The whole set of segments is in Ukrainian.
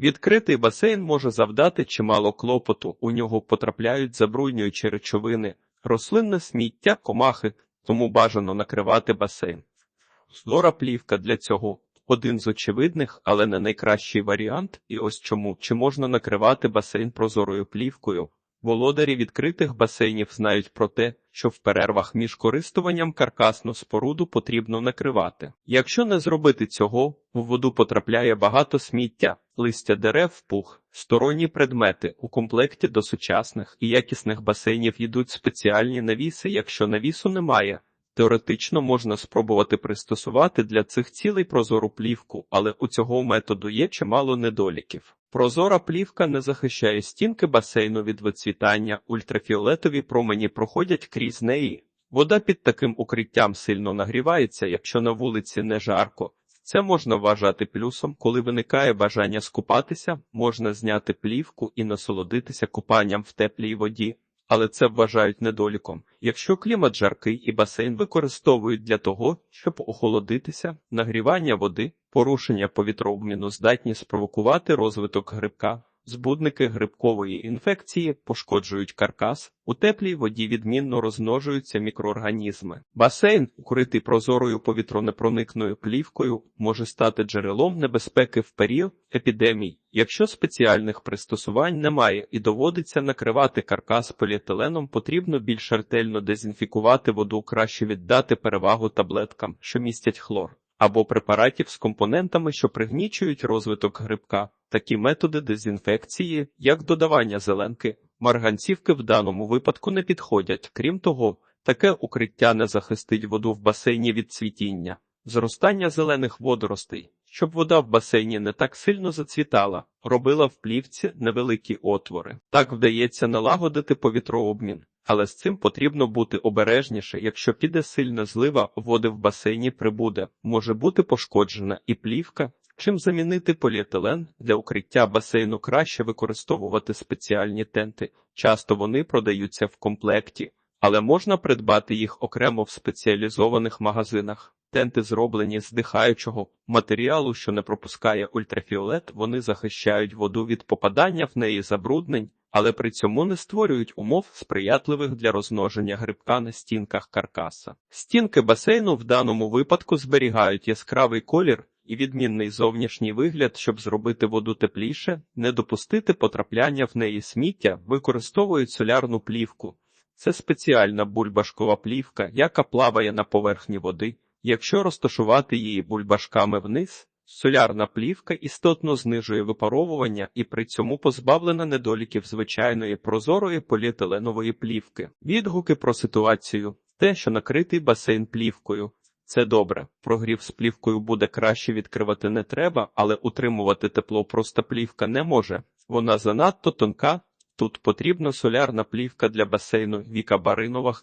Відкритий басейн може завдати чимало клопоту, у нього потрапляють забруднюючі речовини, рослинне сміття, комахи, тому бажано накривати басейн. Флора плівка для цього один з очевидних, але не найкращий варіант, і ось чому чи можна накривати басейн прозорою плівкою. Володарі відкритих басейнів знають про те, що в перервах між користуванням каркасну споруду потрібно накривати. Якщо не зробити цього, в воду потрапляє багато сміття, листя дерев, пух, сторонні предмети. У комплекті до сучасних і якісних басейнів йдуть спеціальні навіси, якщо навісу немає. Теоретично можна спробувати пристосувати для цих цілей прозору плівку, але у цього методу є чимало недоліків. Прозора плівка не захищає стінки басейну від вицвітання, ультрафіолетові промені проходять крізь неї. Вода під таким укриттям сильно нагрівається, якщо на вулиці не жарко. Це можна вважати плюсом, коли виникає бажання скупатися, можна зняти плівку і насолодитися купанням в теплій воді. Але це вважають недоліком. Якщо клімат жаркий і басейн використовують для того, щоб охолодитися, нагрівання води, порушення повітрообміну здатні спровокувати розвиток грибка. Збудники грибкової інфекції пошкоджують каркас, у теплій воді відмінно розмножуються мікроорганізми. Басейн, укритий прозорою повітронепроникною плівкою, може стати джерелом небезпеки в період епідемій, якщо спеціальних пристосувань немає і доводиться накривати каркас поліетиленом, потрібно більш ретельно дезінфікувати воду, краще віддати перевагу таблеткам, що містять хлор або препаратів з компонентами, що пригнічують розвиток грибка. Такі методи дезінфекції, як додавання зеленки, марганцівки в даному випадку не підходять. Крім того, таке укриття не захистить воду в басейні від цвітіння, зростання зелених водоростей. Щоб вода в басейні не так сильно зацвітала, робила в плівці невеликі отвори. Так вдається налагодити повітрообмін. Але з цим потрібно бути обережніше, якщо піде сильна злива, води в басейні прибуде, може бути пошкоджена і плівка. Чим замінити поліетилен для укриття басейну краще використовувати спеціальні тенти. Часто вони продаються в комплекті, але можна придбати їх окремо в спеціалізованих магазинах. Тенти зроблені з дихаючого матеріалу, що не пропускає ультрафіолет, вони захищають воду від попадання в неї забруднень, але при цьому не створюють умов сприятливих для розмноження грибка на стінках каркаса. Стінки басейну в даному випадку зберігають яскравий колір і відмінний зовнішній вигляд, щоб зробити воду тепліше, не допустити потрапляння в неї сміття, використовують солярну плівку. Це спеціальна бульбашкова плівка, яка плаває на поверхні води. Якщо розташувати її бульбашками вниз, солярна плівка істотно знижує випаровування і при цьому позбавлена недоліків звичайної прозорої поліетиленової плівки. Відгуки про ситуацію: те, що накритий басейн плівкою. Це добре. Прогрів з плівкою буде краще відкривати не треба, але утримувати тепло просто плівка не може. Вона занадто тонка. Тут потрібна солярна плівка для басейну Віка Баринова.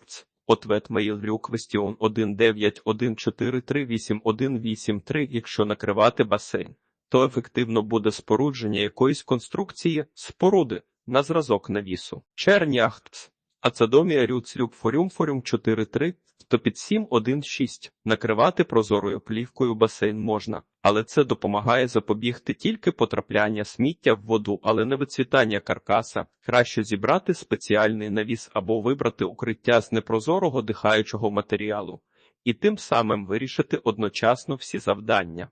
Ответ Mail Question 1914388183 Якщо накривати басейн, то ефективно буде спорудження якоїсь конструкції споруди на зразок навісу. Черняхтс. Ацадомія Рюцлюк Форюм Форюм 43 10716. Накривати прозорою плівкою басейн можна, але це допомагає запобігти тільки потрапляння сміття в воду, але не вицвітання каркаса. Краще зібрати спеціальний навіс або вибрати укриття з непрозорого дихаючого матеріалу і тим самим вирішити одночасно всі завдання.